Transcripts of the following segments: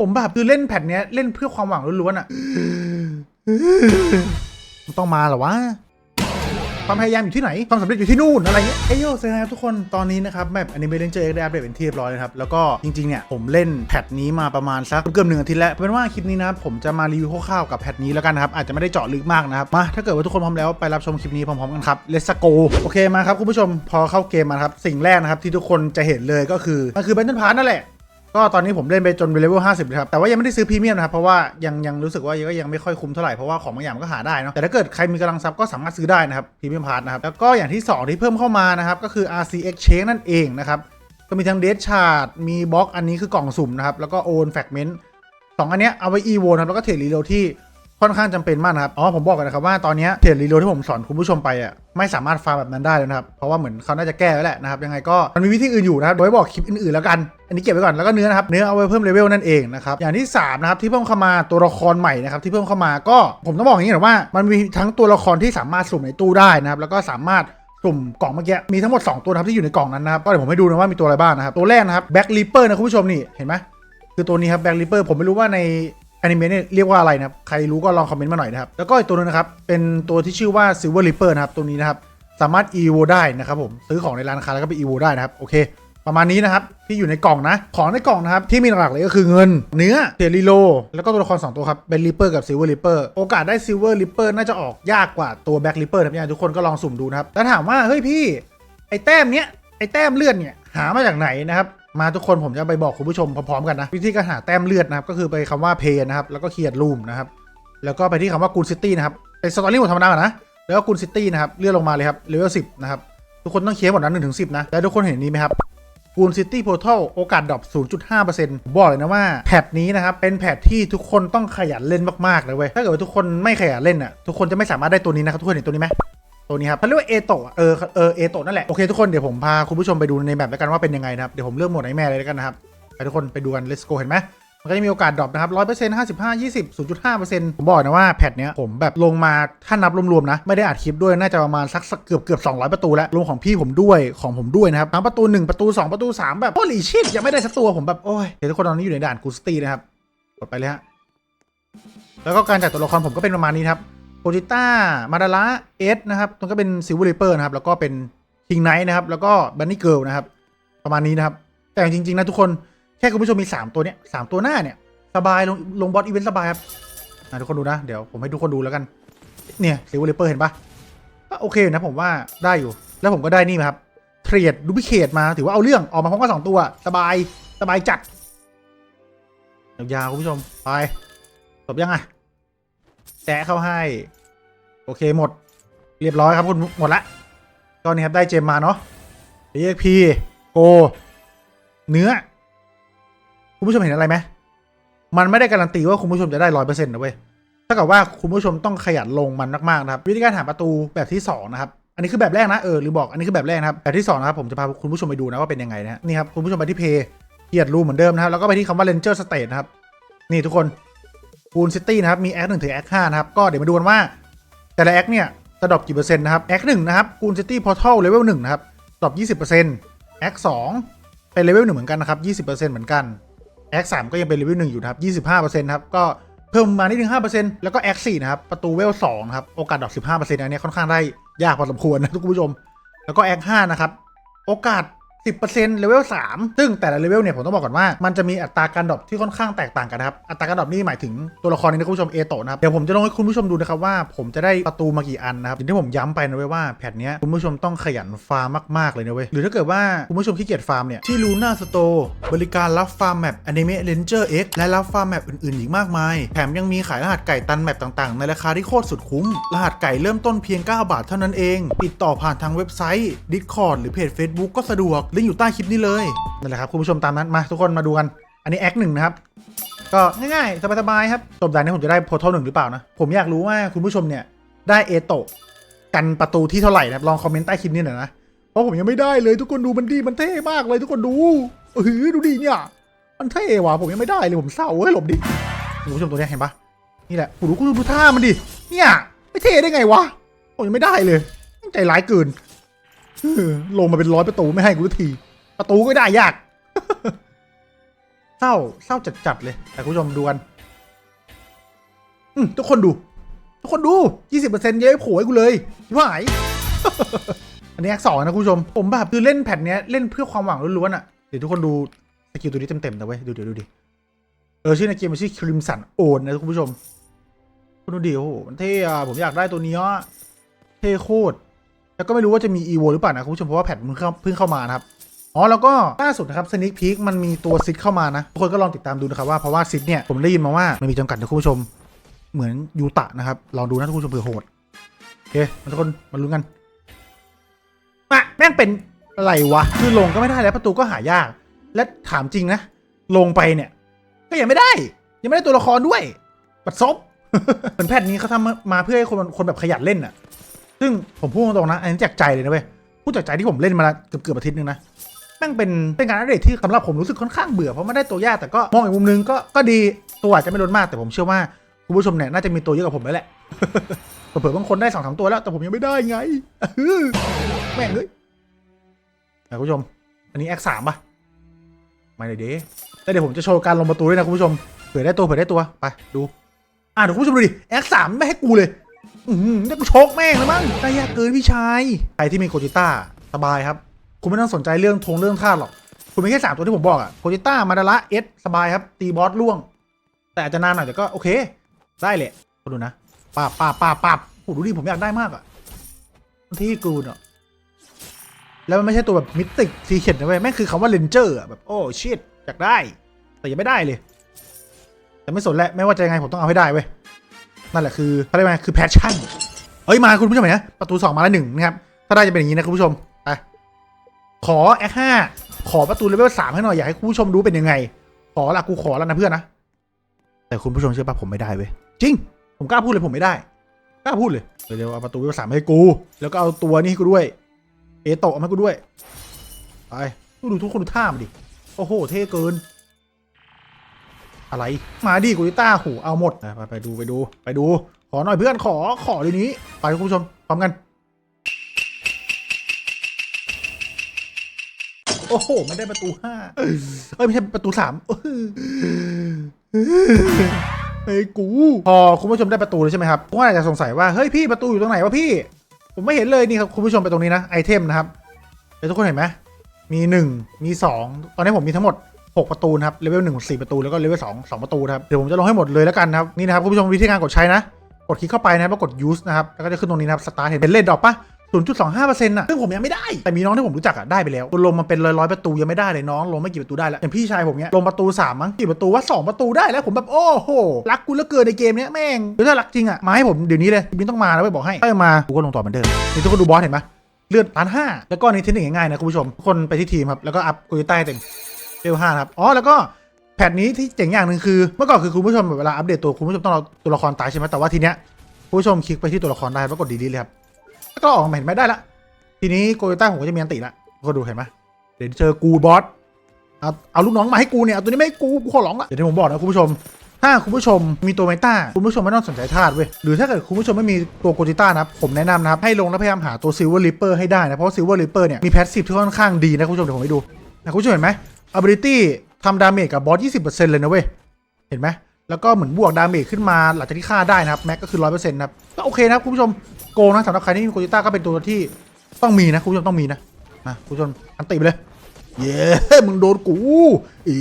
ผมแบบคือเล่นแพทเนี้ยเล่นเพื่อความหวังล้วนๆอะมันต้องมาเหรอวะความพยายามอยู่ที่ไหน ความสำเร็จอยู่ที่นู่นอะไรเงี้ยเอ้ยโยเซนะครับทุกคนตอนนี้นะครับแมปอนิเมะเลนเจอร์ได้อัปเดตเป็นที่เรียบร้อยนะครับ แล้วก็จริงๆเนี่ยผมเล่นแพทนี้มาประมาณสักเกือบหนึ่งอาทิตย์แล้วเป็นว่าคลิปนี้นะครับผมจะมารีวิวคร่าวๆกับแพทนี้แล้วกันนะครับ อาจจะไม่ได้เจาะลึกมากนะครับ มาถ้าเกิดว่าทุกคนพร้อมแล้วไปรับชมคลิปนี้พร้อมๆกันครับ let's go โอเคมาครับคุณผู้ชมพอเข้าเกมมาครับสิ่งแรกนะครับที่ทุกคนจะเห็นเลยก็คือมันคือ Battle Pass นั่นแหละ ก็ตอนนี้ผมเล่นไปจนเลเวลห้าสิบครับแต่ว่ายังไม่ได้ซื้อพรีเมียมนะครับเพราะว่ายังยังรู้สึกว่าก็ยังไม่ค่อยคุ้มเท่าไหร่เพราะว่าของบางอย่างมันก็หาได้เนาะแต่ถ้าเกิดใครมีกำลังทรัพย์ก็สามารถซื้อได้นะครับพรีเมียมพาร์ทนะครับแล้วก็อย่างที่ 2 ที่เพิ่มเข้ามานะครับก็คือ RC Exchange นั่นเองนะครับก็มีทั้งเดชชาร์ดมีบล็อกอันนี้คือกล่องสุ่มนะครับแล้วก็โอนแฟกเมนต์สองอันเนี้ยเอาไว้อีโวนะครับแล้วก็เทรดรีโลที่ ค่อนข้างจำเป็นมากนะครับ อ๋อผมบอกกันนะครับว่าตอนนี้เทรดรีโลที่ผมสอนคุณผู้ชมไปอะไม่สามารถฟาร์มแบบนั้นได้แล้วนะครับ เพราะว่าเหมือนเขาน่าจะแก้ไว้แหละนะครับ ยังไงก็มันมีวิธีอื่นอยู่นะครับโดยบอกคลิปอื่นๆแล้วกัน อันนี้เก็บไว้ก่อนแล้วก็เนื้อนะครับ เนื้อเอาไว้เพิ่มเลเวลนั่นเองนะครับ อย่างที่สามนะครับที่เพิ่มเข้ามาตัวละครใหม่นะครับที่เพิ่มเข้ามาก็ผมต้องบอกอย่างนี้นะว่า มันมีทั้งตัวละครที่สามารถสุ่มในตู้ได้นะครับแล้วก็สามารถสุ่มกล่องเมื่อกี้มีทั้งหมด 2 ตัวครับที่อยู่ในกล่องนั้นนะครับก็เดี๋ยวผมให้ดูนะว่ามีตัวอะไรบ้างนะครับตัวแรกนะครับแบ็กลิเปอร์นะคุณผู้ชมนี่เห็นไหมคือตัวนี้ครับแบ็กลิเปอร์ผมไม่รู้ว่าใน แอนิเมะเนี่ยเรียกว่าอะไรนะครับ ใครรู้ก็ลองคอมเมนต์มาหน่อยนะครับ แล้วก็อีกตัวนึงนะครับ เป็นตัวที่ชื่อว่าซิลเวอร์ลิปเปอร์นะครับ ตัวนี้นะครับ สามารถ EVO ได้นะครับผม ซื้อของในร้านค้าแล้วก็ไป EVO ได้นะครับ โอเค ประมาณนี้นะครับ ที่อยู่ในกล่องนะ ของในกล่องนะครับ ที่มีหลักๆเลยก็คือเงิน เนื้อเทรีโล แล้วก็ตัวละคร 2 ตัวครับ เป็นริปเปอร์กับซิลเวอร์ริปเปอร์ โอกาสได้ซิลเวอร์ริปเปอร์น่าจะออกยากกว่าตัวแบ็กริปเปอร์ครับเนี่ยทุกคนก็ลองสุ่มดูนะครับ แล้วถามว่าเฮ้ยพี่ไอ้แต้มเนี้ยไอ้แต้มเลือดเนี่ยหามาจากไหนนะครับ มาทุกคนผมจะไปบอกคุณผู้ชมพร้อมๆกันนะวิธีการหาแต้มเลือดนะครับก็คือไปคำว่าเพย์นะครับแล้วก็เคียดรูมนะครับแล้วก็ไปที่คำว่ากูนซิตี้นะครับเป็นสตอรี่หมดธรรมดานะแล้วก็กูนซิตี้นะครับเลื่อนลงมาเลยครับเลเวลสิบนะครับทุกคนต้องเคลียร์หมดนั้นหนึ่งถึงสิบนะแล้วทุกคนเห็นนี้ไหมครับกูนซิตี้โพ r ทัลโอกาสดรอป 0.5%ผมบอกเลยนะว่าแพทนี้นะครับ เป็นแพทที่ทุกคนต้องขยันเล่นมากๆเลยเว้ย ถ้าเกิดว่าทุกคนไม่ขยันเล่นอะ ทุกคนจะไม่สามารถได้ตัวนี้นะครับ ทุกคนเห็นตัวนี้ไหม ตัวนี้ครับเขาเรียกว่าเอโตะเออเออเอโตะนั่นแหละ โอเคทุกคนเดี๋ยวผมพาคุณผู้ชมไปดูในแบบแล้วกันว่าเป็นยังไงนะครับ เดี๋ยวผมเลือกโหมดไอแม่เลยแล้วกันนะครับ ไปทุกคนไปดูกัน let's go เห็นไหมมันก็จะมีโอกาสดรอปนะครับร้อยเปอร์เซ็นต์ห้าสิบห้ายี่สิบศูนย์จุดห้าเปอร์เซ็นต์ผมบอกนะว่าแพทเนี้ยผมแบบลงมาถ้านับรวมๆนะ ไม่ได้อัดคลิปด้วย น่าจะประมาณสักเกือบเกือบสองร้อยประตูแล้วรวมของพี่ผมด้วยของผมด้วยนะครับทั้งประตูหนึ่งประตูสองประตูสามแบบโอ้ลีชิตยังไม่ได้สักตัวผมแบบโอ้ยเดี๋ยวทุกคนตอนนี้อยู่ในด่านกูสตีนะครับกดไปเลยฮะแล้วก็การจัดตัวละครผมก็เป็นประมาณนี้ครับ โปจิต้ามาดาระเอสนะครับตัวก็เป็นซิลเวอร์เปอร์นะครับ แล้วก็เป็นคิงไนท์นะครับ แล้วก็บันนี่เกิลนะครับ ประมาณนี้นะครับ แต่จริง ๆ นะทุกคนแค่คุณผู้ชมมี 3 ตัวเนี้ยสามตัวหน้าเนี่ย สบายลงลงบอสอีเวนต์สบายครับทุกคนดูนะ เดี๋ยวผมให้ทุกคนดูแล้วกัน เนี่ยซิลเวอร์เปอร์เห็นปะก็โอเคนะผมว่าได้อยู่ แล้วผมก็ได้นี่มาครับเทรดดูพิเคทมาถือว่าเอาเรื่องออกมาพร้อมกันสองตัวสบายสบายจัดยาวคุณผู้ชมไปจบยังไง แซะเข้าให้ โอเคหมด เรียบร้อยครับคุณหมดละก็นี่ครับได้เจมมาเนาะ EXP โก เนื้อ คุณผู้ชมเห็นอะไรไหมมันไม่ได้การันตีว่าคุณผู้ชมจะได้ร้อยเปอร์เซ็นต์นะเว้ยถ้ากับว่าคุณผู้ชมต้องขยันลงมันมากๆนะครับ วิธีการหาประตูแบบที่สองนะครับ อันนี้คือแบบแรกนะเออหรือบอกอันนี้คือแบบแรกนะครับแบบที่สองนะครับผมจะพาคุณผู้ชมไปดูนะว่าเป็นยังไงนะนี่ครับคุณผู้ชมไปที่เพย์เกียรรูเหมือนเดิมนะครับแล้วก็ไปที่คำว่า Ranger State นะครับนี่ทุกคน ปูนซิตี้นะครับ มีแอคหนึ่งถึงแอคห้านะครับ ก็เดี๋ยวมาดูกันว่า แต่ละแอคเนี่ยจะดรอปกี่เปอร์เซ็นต์นะครับแอคหนึ่งนะครับกูนซิตี้พอร์ทัลเลเวลหนึ่งนะครับดรอปยี่สิบเปอร์เซ็นต์แอคสองเป็นเลเวลหนึ่งเหมือนกันนะครับยี่สิบเปอร์เซ็นต์เหมือนกันแอคสามก็ยังเป็นเลเวลหนึ่งอยู่นะครับยี่สิบห้าเปอร์เซ็นต์ครับก็เพิ่มมานิดนึงห้าเปอร์เซ็นต์แล้วก็แอคสี่นะครับประตูเวลสองนะครับโอกาสดรอปสิบห้าเปอร์เซ็นต์อันนี้ค่อนข้างได้ยากพอสมควรนะทุกผู้ชม แล้วก็แอคห้านะครับโอกาส 10%เลเวล3ซึ่งแต่ละเลเวลเนี่ยผมต้องบอกก่อนว่ามันจะมีอัตราการดรอปที่ค่อนข้างแตกต่างกันนะครับ อัตราการดรอปนี่หมายถึงตัวละครนี้นะคุณผู้ชมเอโตะนะครับ เดี๋ยวผมจะลองให้คุณผู้ชมดูนะครับว่าผมจะได้ประตูมากี่อันนะครับอย่างที่ผมย้ำไปนะเว้ยว่าแพทเนี้ยคุณผู้ชมต้องขยันฟาร์มมากๆเลยนะเว้ย หรือถ้าเกิดว่าคุณผู้ชมขี้เกียจฟาร์มเนี่ยที่ลูน่าสโตร์บริการรับฟาร์มแมปอนิเมะเลนเจอร์เอ็กและรับฟาร์มแมปอื่นๆอีกมากมาย แถมยังมีขายรหัสไก่ตันแมปต่างๆ ในราคาที่โคตรสุดคุ้ม รหัสไก่เริ่มต้นเพียง 9 บาทเท่านั้นเอง ติดต่อผ่านทางเว็บไซต์ Discord หรือเพจ Facebook ก็สะดวกลิงก์อยู่ใต้คลิปนี้เลยนั่นแหละครับคุณผู้ชมตามนั้นมาทุกคนมาดูกัน อันนี้แอคหนึ่งนะครับ ก็ง่ายๆ สบายๆครับจบด่านนี้ผมจะได้โพ r t ทัลหนึ่งหรือเปล่านะ ผมอยากรู้ว่าคุณผู้ชมเนี่ยได้เอโตะกันประตูที่เท่าไหร่นะครับลองคอมเมนต์ใต้คลิปนี้หน่อยนะเพราะผมยังไม่ได้เลยทุกคนดูมันดีมันเท่มากเลยทุกคนดูเออดูดีเนี่ยมันเท่ว่ะผมยังไม่ได้เลยผมเศร้าเฮ้ยหลบดิคุณผู้ชมตัวเนี้ยเห็นปะนี่แหละคุณดูคุณดูท่ามันดิเนี่ยไม่เท่ได้ไงวะผมยังไม่ได้เลยใจร้ายเกิน ลงมาเป็นร้อยประตูไม่ให้กูที ประตูก็ได้ยาก เศร้าเศร้าจัดๆเลย แต่คุณผู้ชมดูกันทุกคนดู ทุกคนดู 20%เย้ยโผล่ให้กูเลยชิบหาย อันนี้แอคสองนะคุณผู้ชม ผมแบบคือเล่นแผ่นนี้เล่นเพื่อความหวังล้วนๆอะ เดี๋ยวทุกคนดูสกิลตัวนี้เต็มๆนะเว้ย ดูเดี๋ยวดูดิ เออชื่อในเกมมันชื่อคริมสันโอนนะคุณผู้ชม คุณดูดิโอ้โหมันเท่อะผมอยากได้ตัวนี้อะเท่โคตร แล้วก็ไม่รู้ว่าจะมีอีโวหรือเปล่านะคุณผู้ชมเพราะว่าแพทมันเพิ่งเข้ามานะครับอ๋อแล้วก็ล่าสุดนะครับสนิ k พี k มันมีตัวซิดเข้ามานะทุกคนก็ลองติดตามดูนะครับว่าเพราะว่าซิดเนี่ยผมได้ยินมาว่ามันมีจำกัดนะคุณผู้ชม เหมือนยูตะนะครับลองดูนะทุกคนผู้ชมเผื่อโหดโอเคมาทุกคนมาลุ้นกันมาแม่งเป็นอะไรวะคือลงก็ไม่ได้แล้วประตูก็หายาก และถามจริงนะ ลงไปเนี่ย ก็ยังไม่ได้ ยังไม่ได้ตัวละครด้วยปัดซบเหมือนแพทนี้เขาทำมาเพื่อให้คนคนแบบขยันเล่นอะ ซึ่งผมพูดตรงๆนะอันนี้จากใจเลยนะเว้ยพูดจากใจที่ผมเล่นมาละเกือบเกือบอาทิตย์นึงนะแม่งเป็นเป็นการอัปเดตที่สำหรับผมรู้สึกค่อนข้างเบื่อเพราะไม่ได้ตัวยากแต่ก็มองอีกมุมนึงก็ก็ดีตัวอาจจะไม่ล้นมากแต่ผมเชื่อว่าคุณผู้ชมเนี่ยน่าจะมีตัวเยอะกว่าผมแล้วแหละเผื่อบางคนได้สองสามตัวแล้วแต่ผมยังไม่ได้ไงแม่งเลยคุณผู้ชม อันนี้แอคสามป่ะไม่เลยเด้แต่เดี๋ยวผมจะโชว์การลงประตูด้วยนะคุณผู้ชมเผื่อได้ตัวเผื่อได้ตัวไปดู อะเดี๋ยวคุณผู้ชมดูดิแอคสามไม่ให้กูเลย อืมนี่กูชกแม่งเลยมั้งได้ยากเกินพี่ชายใครที่มีโกจิต้าสบายครับ คุณไม่ต้องสนใจเรื่องทงเรื่องท่าหรอก คุณมีแค่สามตัวที่ผมบอกอะโกจิต้ามาดาระเอสสบายครับ ตีบอสล่วง แต่อาจจะนานหน่อยแต่ก็โอเค ได้แหละดูนะปาบปาบปาบปาบโอ้ดูดิผมอยากได้มากอะที่กูเนาะแล้วมันไม่ใช่ตัวแบบมิติกซีเข็ดนะเว้ยแม่งคือคำว่าเลนเจอร์อะแบบโอ้ชิตอยากได้ แต่ยังไม่ได้เลย แต่ไม่สนแหละไม่ว่าจะยังไงผมต้องเอาให้ได้เว้ย นั่นแหละคือเขาเรียกว่าคือแพชชั่นเฮ้ยมาคุณผู้ชมเห็นนะประตูสองมาแล้วหนึ่งนะครับถ้าได้จะเป็นอย่างนี้นะคุณผู้ชมไปขอแอคห้าขอประตูเลเวลสามให้หน่อยอยากให้คุณผู้ชมดูเป็นยังไง ขอละกูขอแล้วนะเพื่อนนะแต่คุณผู้ชมเชื่อป่ะผมไม่ได้เว้ยจริง ผมกล้าพูดเลยผมไม่ได้กล้าพูดเลยเดี๋ยวเอาประตูเลเวลสามให้กู แล้วก็เอาตัวนี้ให้กูด้วย เอโตะเอามาให้กูด้วยไปดูทุกคนดูท่ามันดิโอ้โห เท่เกิน อะไร มาดิกูจิต้าหูเอาหมดไปไปดูไปดู ไปดู ขอหน่อยเพื่อนขอขอเลยนี้ ไปคุณผู้ชมพร้อมกัน โอ้โห ไม่ได้ประตูห้าเอ้ย ไม่ใช่ประตูสามเฮ้ยกู พอคุณผู้ชมได้ประตูเลยใช่ไหมครับผมอาจจะสงสัยว่า เฮ้ยพี่ประตูอยู่ตรงไหนวะพี่ ผมไม่เห็นเลยนี่ครับคุณผู้ชมไปตรงนี้นะไอเทมนะครับเดี๋ยวทุกคนเห็นไหมมีหนึ่งมีสองตอนนี้ผมมีทั้งหมด 6 ประตูนะครับเลเวลหนึ่งสี่ประตูแล้วก็เลเวลสองสองประตูนะครับเดี๋ยวผมจะลงให้หมดเลยแล้วกันนะครับนี่นะครับคุณผู้ชมวิธีการกดใช้นะ กดคลิกเข้าไปนะครับแล้วกด use นะครับแล้วก็จะขึ้นตรงนี้นะครับสตาร์เห็นเป็นเลนดอปปะ0.25%อะซึ่งผมยังไม่ได้ แต่มีน้องที่ผมรู้จักอะได้ไปแล้วลงมันเป็นร้อยร้อยประตูยังไม่ได้เลยน้องลงไม่กี่ประตูได้แล้วอย่างพี่ชายผมเนี้ยลงประตูสามมั้งกี่ประตูว่าสองประตูได้แล้วผมแบบโอ้โหรักกูเหลือเกินในเกมเนี้ยแม่งหรือถ้ารักจริงอะมาให้ผมเดี๋ยวนี้เลยบินต้องมานะไม่บอกให้ถ้ามากูก็ลงต่อเหมือนเดิมนี่ทุกคนดูบอสเห็นปะเลือดล้านห้าแล้วก็นี่เทคนิคง่ายๆนะคุณผู้ชมทุกคนไปที่ทีมครับแล้วก็อัพกุยใต้เต็ม เลเวลห้าครับ อ๋อ แล้วก็แพทนี้ที่เจ๋งอย่างหนึ่งคือ เมื่อก่อนคือคุณผู้ชมเวลาอัปเดตตัวคุณผู้ชมต้องเอาตัวละครตายใช่ไหมแต่ว่าทีเนี้ยคุณผู้ชมคลิกไปที่ตัวละครได้แล้วกดดีดีเลยครับ แล้วก็ออกมาเห็นไหมได้ละ ทีนี้โกโยต้าผมก็จะมีอันติละก็ดูเห็นไหมเดี๋ยวเจอกูบอส เอาเอาลูกน้องมาให้กูเนี่ยเอาตัวนี้ไม่ให้กูกูขอร้องละเดี๋ยวที่ผมบอกนะคุณผู้ชม ถ้าคุณผู้ชมมีตัวเมตาคุณผู้ชมไม่ต้องสนใจธาตุเว้ย หรือถ้าเกิดคุณผู้ชมไม่มีตัวโกจิต้านะครับผมแนะนำนะครับให้ลงแล้วพยายามหาตัวซิลเวอร์ลิปเปอร์ให้ได้นะ เพราะซิลเวอร์ลิปเปอร์เนี่ยมีแพสซีฟที่ค่อนข้างดีนะคุณผู้ชมเดี๋ยวผมให้ดูนะคุณผู้ชมเห็นไหม ability ทำดาเมจกับบอส 20%เลยนะเว้ย เห็นไหม แล้วก็เหมือนบวกดาเมจขึ้นมาหลังจากที่ฆ่าได้นะครับ แม็กก็คือ 100%นะครับ ก็โอเคนะครับคุณผู้ชม โกนะสำหรับใครที่มีโกจิต้าก็เป็นตัวที่ต้องมีนะคุณผู้ชมต้องมีนะนะคุณผู้ชมอันติไปเลย เย้มึงโดนกูเอ๊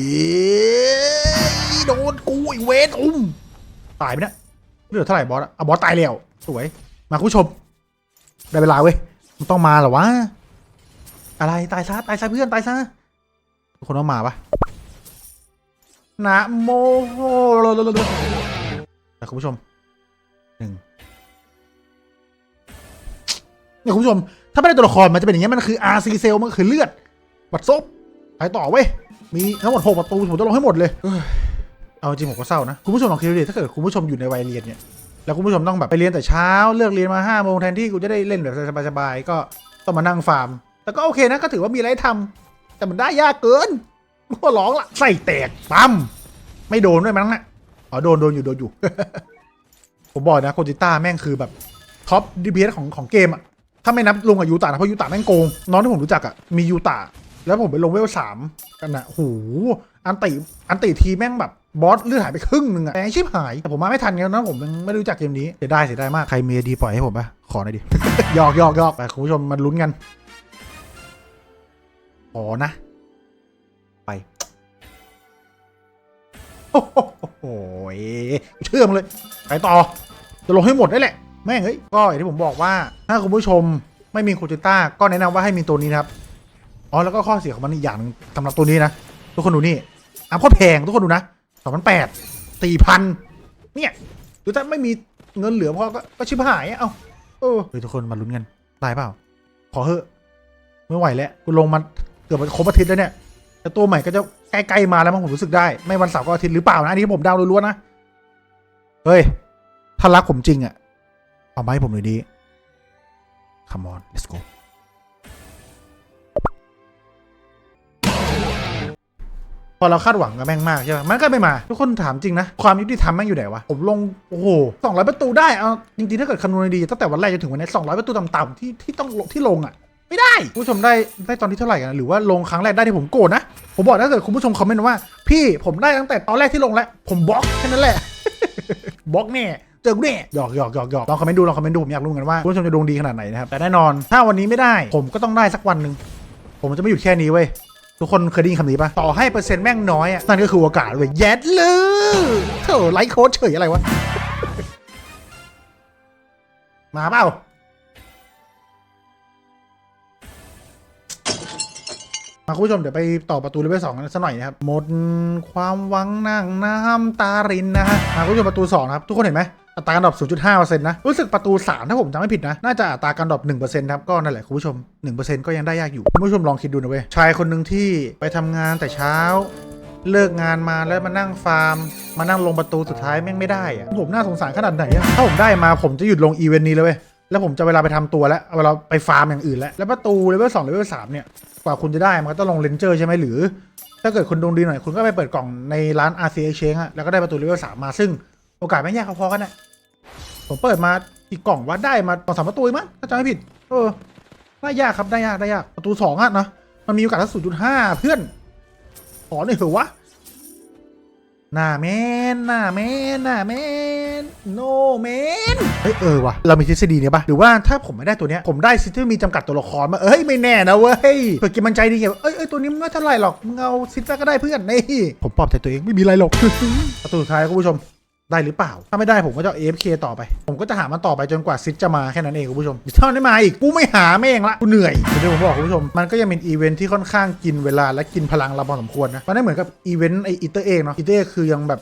โดนกูอีเวทอุ้มตายไปเนี่ยเลือดเท่าไหร่บอสอะอะบอสตายแล้วสวย มาคุณผู้ชม ได้เวลาเว้ยมันต้องมาเหรอวะอะไรตายซะตายซะเพื่อนตายซะ คนต้องมาปะนะโมโหแต่คุณผู้ชมหนึ่งเนี่ยคุณผู้ชม ถ้าไม่ได้ตัวละครมันจะเป็นอย่างเงี้ยมันคือ RC เซลมันคือเลือด บัดซบไปต่อเว้ย มีทั้งหมดหกประตูผมต้องลงให้หมดเลย เอาจริงผมก็เศร้านะ คุณผู้ชมลองคิดดูดิถ้าเกิดคุณผู้ชมอยู่ในวัยเรียนเนี่ยแล้วคุณผู้ชมต้องแบบไปเรียนแต่เช้าเลิกเรียนมาห้าโมงแทนที่กูจะได้เล่นแบบสบายๆก็ต้องมานั่งฟาร์มแต่ก็โอเคนะก็ถือว่ามีอะไรทำ แต่มันได้ยากเกินก็ร้องละใส่แตกปั๊มไม่โดนด้วยมั้งนะอ๋อโดนโดนอยู่โดนอยู่ ผมบอกนะโคจิต้าแม่งคือแบบท็อปดีพีของของเกมอะถ้าไม่นับลุงกับยูตะนะเพราะยูตะแม่งโกง น้องที่ผมรู้จักอะมียูตะแล้วผมไปลงเวลสามกันนะโหอันติอันติทีแม่งแบบบอสเลือดหายไปครึ่งหนึ่งอะแองชิบหายแต่ผมมาไม่ทันกันนะผมยังไม่รู้จักเกมนี้เสียดายเสียดายมากใครเมียดีปล่อยให้ผมปะขอหน่อยดิหยอกหยอกหยอกไปคุณผู้ชมมาลุ้นกัน อนะ ไป โอ้โหเชื่อมเลย ไปต่อ จะลงให้หมดได้แหละ แม่งเฮ้ย ก็อย่างที่ผมบอกว่า ถ้าคุณผู้ชมไม่มีคูจิต้า ก็แนะนำว่าให้มีตัวนี้นะครับอ๋อแล้วก็ข้อเสียของมันอีกอย่างหนึงสำหรับตัวนี้นะ ทุกคนดูนี่อะโคตรแพงทุกคนดูนะสองพันแปดสี่พันเนี่ยหรือถ้าไม่มีเงินเหลือพอก็ก็ชิบหายเอ้าเออเฮ้ยทุกคนมาลุ้นกันได้เปล่า ขอเถอะไม่ไหวแล้วกูลงมา เกือบครบอาทิตย์แล้วเนี่ยแต่ตัวใหม่ก็จะใกล้ๆมาแล้วมั้งผมรู้สึกได้ ไม่วันเสาร์ก็อาทิตย์หรือเปล่านะอันนี้ผมเดาล้วนๆนะเฮ้ยถ้ารักผมจริงอะเอามาให้ผมหน่อยดี come on let's go พอเราคาดหวังกับแม่งมากใช่ไหมมันก็ไม่มา ทุกคนถามจริงนะ ความยุติธรรมแม่งอยู่ไหนวะ ผมลง โอ้โหสองร้อยประตูได้ เอา จริงๆ ถ้าเกิดคำนวณดี ตั้งแต่วันแรกจนถึงวันนี้สองร้อยประตูต่ำๆที่ที่ต้องที่ลงอะ ไม่ได้คุณผู้ชมได้ได้ตอนที่เท่าไหร่กันหรือว่าลงครั้งแรกได้ที่ผมโกรธนะ ผมบอกถ้าเกิดคุณผู้ชมคอมเมนต์ว่า พี่ผมได้ตั้งแต่ตอนแรกที่ลงแล้ว ผมบล็อกแค่นั้นแหละบล็อกแน่เจอกูแน่หยอกหยอกหยอกหยอกลองคอมเมนต์ดูลองคอมเมนต์ดูผมอยากรู้กันว่าคุณผู้ชมจะดวงดีขนาดไหนนะครับแต่แน่นอนถ้าวันนี้ไม่ได้ ผมก็ต้องได้สักวันหนึ่งผมจะไม่หยุดแค่นี้เว้ยทุกคนเคยได้ยินคำนี้ปะต่อให้เปอร์เซ็นต์แม่งน้อยอะนั่นก็คือโอกาสเว้ยแย็ดเลยเถอะไลค์โค้ดเฉยอะไรวะมาเปล่า มาคุณผู้ชมเดี๋ยวไปต่อประตูเลเวลสองกันสักหน่อยนะครับหมดความหวังนั่งน้ำตารินนะฮะมาคุณผู้ชมประตู2นะครับทุกคนเห็นไหมอัตราการดรอป0.5%นะ รู้สึกประตู 3 ถ้าผมจำไม่ผิดนะ น่าจะอัตราการดรอป1%ครับ ก็นั่นแหละคุณผู้ชม 1%ก็ยังได้ยากอยู่ คุณผู้ชมลองคิดดูนะเว้ย ชายคนหนึ่งที่ไปทำงานแต่เช้า เลิกงานมาแล้วมานั่งฟาร์ม มานั่งลงประตูสุดท้ายแม่งไม่ได้อะผมน่าสงสารขนาดไหนอะถ้าผมได้มาผมจะหยุดลงอีเวนต์นี้เลยเว้ย แล้วผมจะเวลาไปทำตัวแล้วเอาเวลาไปฟาร์มอย่างอื่นแล้ว แล้วประตูเลเวลสองเลเวลสามเนี่ย กว่าคุณจะได้มันก็ต้องลงเลนเจอร์ใช่ไหมหรือ ถ้าเกิดคุณดวงดีหน่อยคุณก็ไปเปิดกล่องในร้าน RC Exchange อะแล้วก็ได้ประตูเลเวลสามมาซึ่งโอกาสไม่ยากพอๆกันนะผมเปิดมาอีกกล่องว่าได้มาสองสามประตูมั้งถ้าจำไม่ผิด เออได้ยากครับได้ยากได้ยากประตูสองอะเนาะมันมีโอกาสทั้งศูนย์จุดห้าเพื่อนขอหน่อยเถอะวะ หน้าแมนหน้าแมนหน้าแมนโนแมนเฮ้ยเออว่ะเรามีทฤษฎีเนี่ยปะหรือว่าถ้าผมไม่ได้ตัวเนี้ยผมได้ซิที่มีจำกัดตัวละครมาเอ้ยไม่แน่นะเว้ยเผื่อกินมันใจดีไงเอ้ยเอ้ยตัวนี้มันไม่เท่าไหร่หรอกมึงเอาซิทก็ได้เพื่อนนี่ผมปลอบใจตัวเองไม่มีอะไรหรอกประตูสุดท้ายคุณผู้ชม ได้หรือเปล่า ถ้าไม่ได้ผมก็จะ AFK ต่อไป ผมก็จะหามันต่อไปจนกว่าซิทจะมาแค่นั้นเองคุณผู้ชมถ้ามันไม่มาอีกกูไม่หาแม่งละกูเหนื่อยเดี๋ยวผมบอกคุณผู้ชม มันก็ยังเป็นอีเวนท์ที่ค่อนข้างกินเวลาและกินพลังเราพอสมควรนะ มันไม่เหมือนกับอีเวนต์ไออิเตอร์เองเนาะ อิเตอร์คือยังแบบ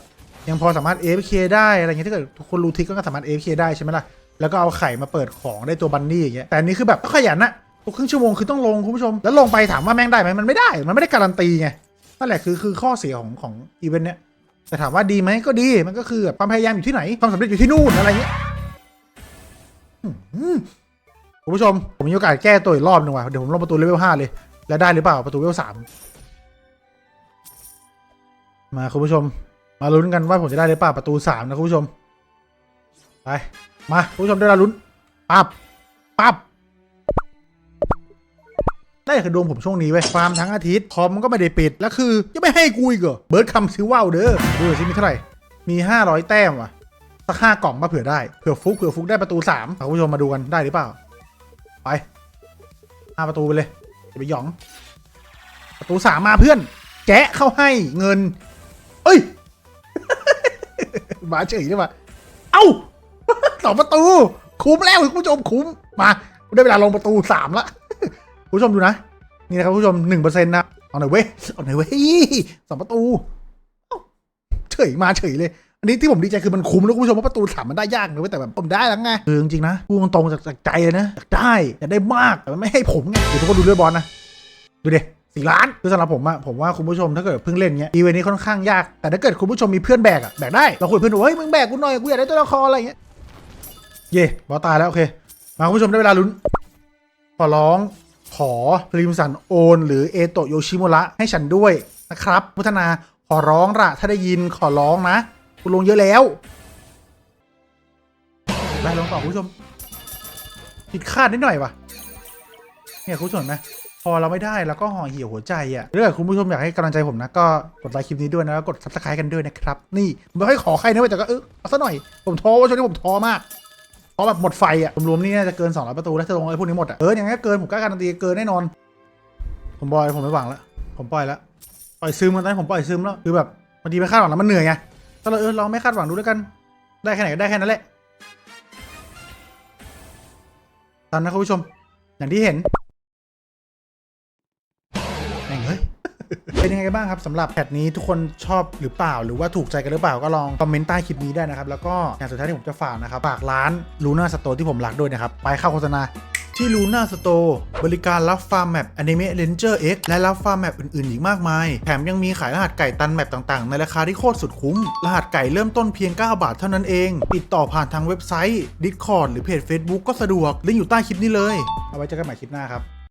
ยังพอสามารถ AFK ได้อะไรเงี้ยถ้าเกิดทุกคนรู้ทิกก็สามารถ AFK ได้ใช่ไหมล่ะ แล้วก็เอาไข่มาเปิดของได้ตัวบันนี่อย่างเงี้ย แต่นี้คือแบบขยันนะทุกครึ่งชั่วโมงคือต้องลงคุณผู้ชม แล้วลงไปถามว่าแม่งได้ไหมมันไม่ได้ มันไม่ได้การันตีไงนั่นแหละคือคือข้อเสียของของอีเวนต์เนี้ย แต่ถามว่าดีไหมก็ดีมันก็คือแบบความพยายามอยู่ที่ไหนความสำเร็จอยู่ที่นู่นอะไรเงี้ยคุณผู้ชม ผมมีโอกาสแก้ตัวอีกรอบหนึ่งว่ะเดี๋ยวผมลงประตูเลเวลห้าเลย แล้วได้หรือเปล่าประตูเลเวลสามมาคุณผู้ชม มาลุ้นกันว่าผมจะได้หรือเปล่าประตูสามนะคุณผู้ชมไปมาคุณผู้ชมได้เวลาลุ้นปับปั๊บ ได้คือดวงผมช่วงนี้เว้ยฟามทั้งอาทิตย์คอมมันก็ไม่ได้ปิด แล้วคือ ยังไม่ให้กูอีกเหรอเบิร์ดคำซื้อว่าวเด้อดูสิมีเท่าไหร่มี 500 แต้มว่ะสักห้ากล่องมาเผื่อได้เผื่อฟุกเผื่อฟุกได้ประตู3คุณผู้ชมมาดูกันได้หรือเปล่า ไปห้าประตูไปเลยจะไปหยอง ประตูสามมาเพื่อนแจะเข้าให้เงิน เอ้ยมาเฉยได้ปะเอ้าสองประตู คุ้มแล้วคุณผู้ชมคุ้มมาได้เวลาลงประตูสามละ ผู้ชมดูนะ นี่นะครับผู้ชมหนึ่งเปอร์เซ็นต์นะเอาหน่อยเว้ยเอาหน่อยเว้ยสองประตูเฉยมาเฉยเลย อันนี้ที่ผมดีใจคือมันคุ้มแล้วคุณผู้ชมว่าประตูสามมันได้ยากนะเว้ยแต่แบบผมได้แล้วไงคือจริงๆนะพูดตรงจากใจเลยนะอยากได้อยากได้มากแต่มันไม่ให้ผมไงเดี๋ยวทุกคนดูเลือบอลนะดูดิสี่ล้านคือสำหรับผมอะผมว่าคุณผู้ชมถ้าเกิดเพิ่งเล่นเงี้ยอีเวนต์นี้ค่อนข้างยากแต่ถ้าเกิดคุณผู้ชมมีเพื่อนแบกอะแบกได้เราคุยกับเพื่อนว่าเฮ้ยมึงแบกกูหน่อยกูอยากได้ตัวละครอะไรเงี้ยเย่บอตายแล้วโอเคมาคุณผู้ชมได้เวลาลุ้นขอร้อง ขอริมสันโอน หรือเอโตโยชิโมระให้ฉันด้วยนะครับพุทธนาขอร้องละถ้าได้ยินขอร้องนะคุณลงเยอะแล้วได้ลงต่อคุณผู้ชมผิดคาดนิดหน่อยวะเนี่ยคุณผู้ชมนไหมพอเราไม่ได้แล้วก็ห่อเหี่ยวหัวใจอะ่ะถ้าเกิดคุณผู้ชมอยากให้กำลังใจผมนะก็กดไลค์คลิปนี้ด้วยนะแล้วกดซับสไครต์กันด้วยนะครับ นี่ไม่ค่อยขอใครนะแต่ก็เออเอาซะหน่อยผมท้อว่าช่วงนี้ผมท้อมาก เพราะแบบหมดไฟอะ่ะรวมๆนี่น่าจะเกิน200ประตูแล้วถ้าลงไอ้พวกนี้หมดอะ่ะเอออย่างงี้เกินผมกล้าการันตีเกินแน่นอน ผมบอยผมไม่หวังแล้วผมปล่อยแล้วปล่อยซึมมันตอนนี้ผมปล่อยซึมแล้วคือแบบบางทีไม่คาดหวังแล้วมันเหนื่อยไงก็เลยเออลองไม่คาดหวังดูด้วยกัน ได้แค่ไหนก็ได้แค่นั้นแหละตามนะคุณผู้ชม อย่างที่เห็น เป็นยังไงกันบ้างครับสำหรับแพทนี้ทุกคนชอบหรือเปล่า หรือว่าถูกใจกันหรือเปล่าก็ลองคอมเมนต์ใต้คลิปนี้ได้นะครับ แล้วก็อย่างสุดท้ายที่ผมจะฝากนะครับฝากร้านลูน่าสโตร์ที่ผมรักด้วยนะครับ ไปเข้าโฆษณาที่ลูน่าสโตร์บริการรับฟาร์มแมปอนิเมะเลนเจอร์เอ็กและรับฟาร์มแมปอื่น ๆ อีกมากมาย แถมยังมีขายรหัสไก่ตันแมปต่าง ๆ ในราคาที่โคตรสุดคุ้ม รหัสไก่เริ่มต้นเพียง 9 บาทเท่านั้นเอง ติดต่อผ่านทางเว็บไซต์ Discord หรือเพจ Facebook ก็สะดวกลิงก์อยู่ใต้คลิปนี้เลย เอาไว้เจอกันใหม่คลิปหน้าครับ